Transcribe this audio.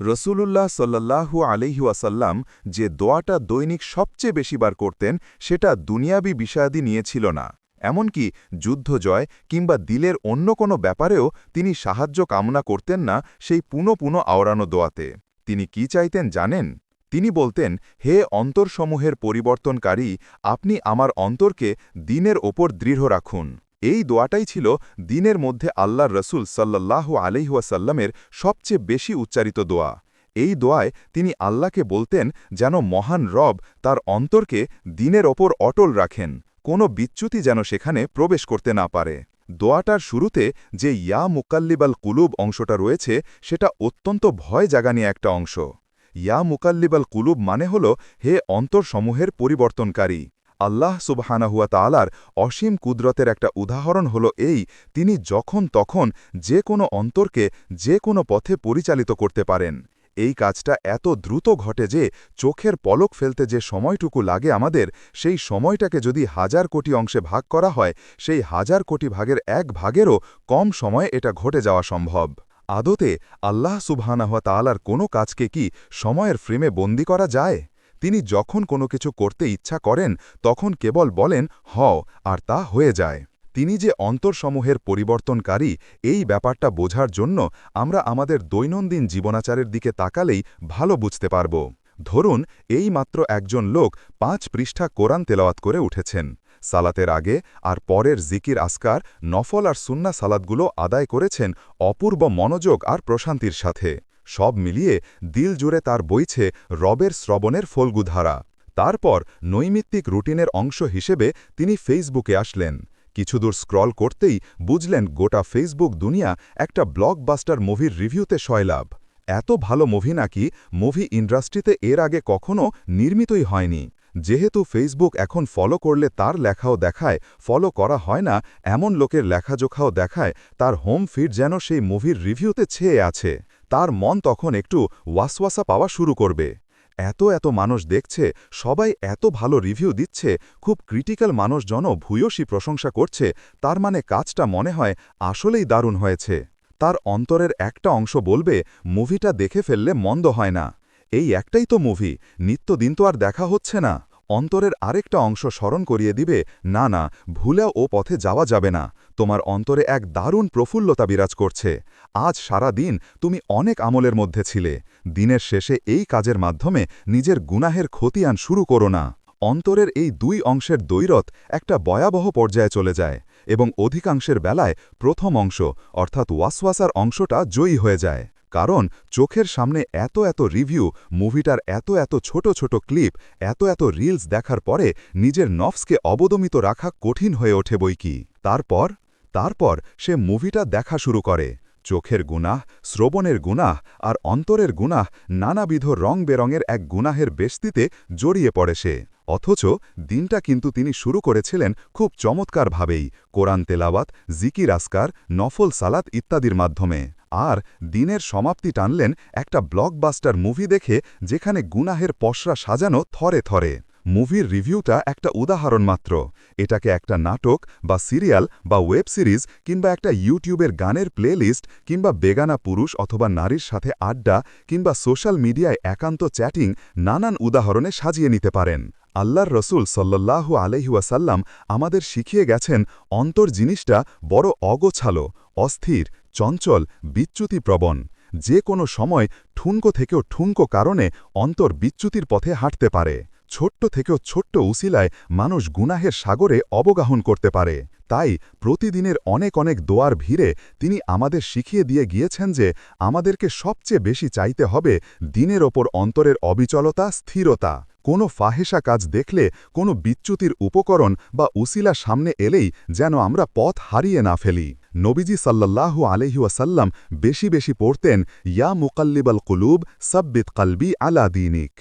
রসুলুল্লাহ সাল্লাহু আলহিউসাল্লাম যে দোয়াটা দৈনিক সবচেয়ে বেশিবার করতেন, সেটা দুনিয়াবি বিষয়াদি নিয়েছিল না। এমনকি যুদ্ধ জয় কিংবা দিলের অন্য কোনো ব্যাপারেও তিনি সাহায্য কামনা করতেন না সেই পুনঃ পুনঃ আওড়ানো দোয়াতে। তিনি কি চাইতেন জানেন? তিনি বলতেন, হে অন্তরসমূহের পরিবর্তনকারী, আপনি আমার অন্তরকে দিনের ওপর দৃঢ় রাখুন। এই দোয়াটাই ছিল দিনের মধ্যে আল্লাহর রসুল সাল্লাহ আলহিহাসাল্লামের সবচেয়ে বেশি উচ্চারিত দোয়া। এই দোয়ায় তিনি আল্লাহকে বলতেন যেন মহান রব তার অন্তরকে দিনের ওপর অটল রাখেন, কোনো বিচ্যুতি যেন সেখানে প্রবেশ করতে না পারে। দোয়াটার শুরুতে যে ইয়া মুকাল্লিবাল কুলুব অংশটা রয়েছে, সেটা অত্যন্ত ভয় জাগানি একটা অংশ। ইয়া মুকাল্লিবাল কুলুব মানে হল হে অন্তরসমূহের পরিবর্তনকারী। আল্লাহ সুবহানাহুয়া তালার অসীম কুদরতের একটা উদাহরণ হল এই, তিনি যখন তখন যে কোনো অন্তরকে যে কোনো পথে পরিচালিত করতে পারেন। এই কাজটা এত দ্রুত ঘটে যে চোখের পলক ফেলতে যে সময়টুকু লাগে আমাদের, সেই সময়টাকে যদি হাজার কোটি অংশে ভাগ করা হয়, সেই হাজার কোটি ভাগের এক ভাগেরও কম সময়ে এটা ঘটে যাওয়া সম্ভব। আদতে আল্লাহ সুবহানাহুয়া তালার কোনো কাজকে কি সময়ের ফ্রেমে বন্দি করা যায়? তিনি যখন কোনো কিছু করতে ইচ্ছা করেন, তখন কেবল বলেন, হও, আর তা হয়ে যায়। তিনি যে অন্তরসমূহের পরিবর্তনকারী, এই ব্যাপারটা বোঝার জন্য আমরা আমাদের দৈনন্দিন জীবনাচারের দিকে তাকালেই ভালো বুঝতে পারব। ধরুন, এই মাত্র একজন লোক পাঁচ পৃষ্ঠা কোরআন তেলাওয়াত করে উঠেছেন। সালাতের আগে আর পরের জিকির আসকার, নফল আর সুন্না সালাদগুলো আদায় করেছেন অপূর্ব মনোযোগ আর প্রশান্তির সাথে। সব মিলিয়ে দিল জুড়ে তার বইছে রবের শ্রবণের ফলগুধারা। তারপর নৈমিত্তিক রুটিনের অংশ হিসেবে তিনি ফেসবুকে আসলেন। কিছুদূর স্ক্রল করতেই বুঝলেন গোটা ফেসবুক দুনিয়া একটা ব্লকবাস্টার মুভির রিভিউতে শয়লাভ এত ভালো মুভি নাকি মুভি ইন্ডাস্ট্রিতে এর আগে কখনও নির্মিতই হয়নি। যেহেতু ফেসবুক এখন ফলো করলে তার লেখাও দেখায়, ফলো করা হয় না, এমন লোকের লেখাজোখাও দেখায়, তার হোম ফিড যেন সেই মুভির রিভিউতে ছেয়ে আছে। তার মন তখন একটু ওয়াসওয়াসা পাওয়া শুরু করবে। এত এত মানুষ দেখছে, সবাই এত ভালো রিভিউ দিচ্ছে, খুব ক্রিটিক্যাল মানুষজনও ভূয়সী প্রশংসা করছে, তার মানে কাজটা মনে হয় আসলেই দারুণ হয়েছে। তার অন্তরের একটা অংশ বলবে, মুভিটা দেখে ফেললে মন্দ হয় না। এই একটাই তো মুভি, নিত্যদিন তো আর দেখা হচ্ছে না। অন্তরের আরেকটা অংশ স্মরণ করিয়ে দিবে, না না ভুলে ও পথে যাওয়া যাবে না। তোমার অন্তরে এক দারুণ প্রফুল্লতা বিরাজ করছে। আজ সারা দিন তুমি অনেক আমলের মধ্যে ছিলে। দিনের শেষে এই কাজের মাধ্যমে নিজের গুনাহের খতিয়ান শুরু করো না। অন্তরের এই দুই অংশের দৈরত একটা ভয়াবহ পর্যায়ে চলে যায় এবং অধিকাংশের বেলায় প্রথম অংশ, অর্থাৎ ওয়াসওয়াসার অংশটা জয়ী হয়ে যায়। কারণ চোখের সামনে এত এত রিভিউ, মুভিটার এত এত ছোট ছোট ক্লিপ, এত এত রিলস দেখার পরে নিজের নফসকে অবদমিত রাখা কঠিন হয়ে ওঠে বই কি। তারপর? তারপর সে মুভিটা দেখা শুরু করে। চোখের গুনাহ, শ্রবণের গুনাহ আর অন্তরের গুনাহ নানাবিধ রং বেরঙের এক গুনাহের বেস্তিতে জড়িয়ে পড়ে সে। অথচ দিনটা কিন্তু তিনি শুরু করেছিলেন খুব চমৎকারভাবেই। কোরআন তেলাওয়াত, জিকির আসকার নফল সালাত ইত্যাদির মাধ্যমে। আর দিনের সমাপ্তি টানলেন একটা ব্লকবাস্টার মুভি দেখে যেখানে গুনাহের পশরা সাজানো থরে থরে। মুভির রিভিউটা একটা উদাহরণ মাত্র। এটাকে একটা নাটক বা সিরিয়াল বা ওয়েব সিরিজ কিংবা একটা ইউটিউবের গানের প্লেলিস্ট কিংবা বেগানা পুরুষ অথবা নারীর সাথে আড্ডা কিংবা সোশ্যাল মিডিয়ায় একান্ত চ্যাটিং নানান উদাহরণে সাজিয়ে নিতে পারেন। আল্লাহর রসুল সল্লাহ আলহিউসাল্লাম আমাদের শিখিয়ে গেছেন, অন্তর জিনিসটা বড় অগোছালো, অস্থির চঞ্চল, বিচ্যুতিপ্রবণ। যে কোনো সময় ঠুনকো থেকেও ঠুনকো কারণে অন্তর বিচ্যুতির পথে হাঁটতে পারে। ছোট্ট থেকেও ছোট্ট উসিলায় মানুষ গুনাহের সাগরে অবগাহন করতে পারে। তাই প্রতিদিনের অনেক অনেক দোয়ার ভিড়ে তিনি আমাদের শিখিয়ে দিয়ে গিয়েছেন যে আমাদেরকে সবচেয়ে বেশি চাইতে হবে দিনের ওপর অন্তরের অবিচলতা, স্থিরতা। কোনো ফাহেসা কাজ দেখলে কোনো বিচ্যুতির উপকরণ বা উসিলা সামনে এলেই যেন আমরা পথ হারিয়ে না ফেলি। নবীজি সাল্লাল্লাহু আলহিউসাল্লাম বেশি বেশি পড়তেন ইয়া মুকাল্লিবাল কুলুব সাব্বিত কালবি আলা দিনিক।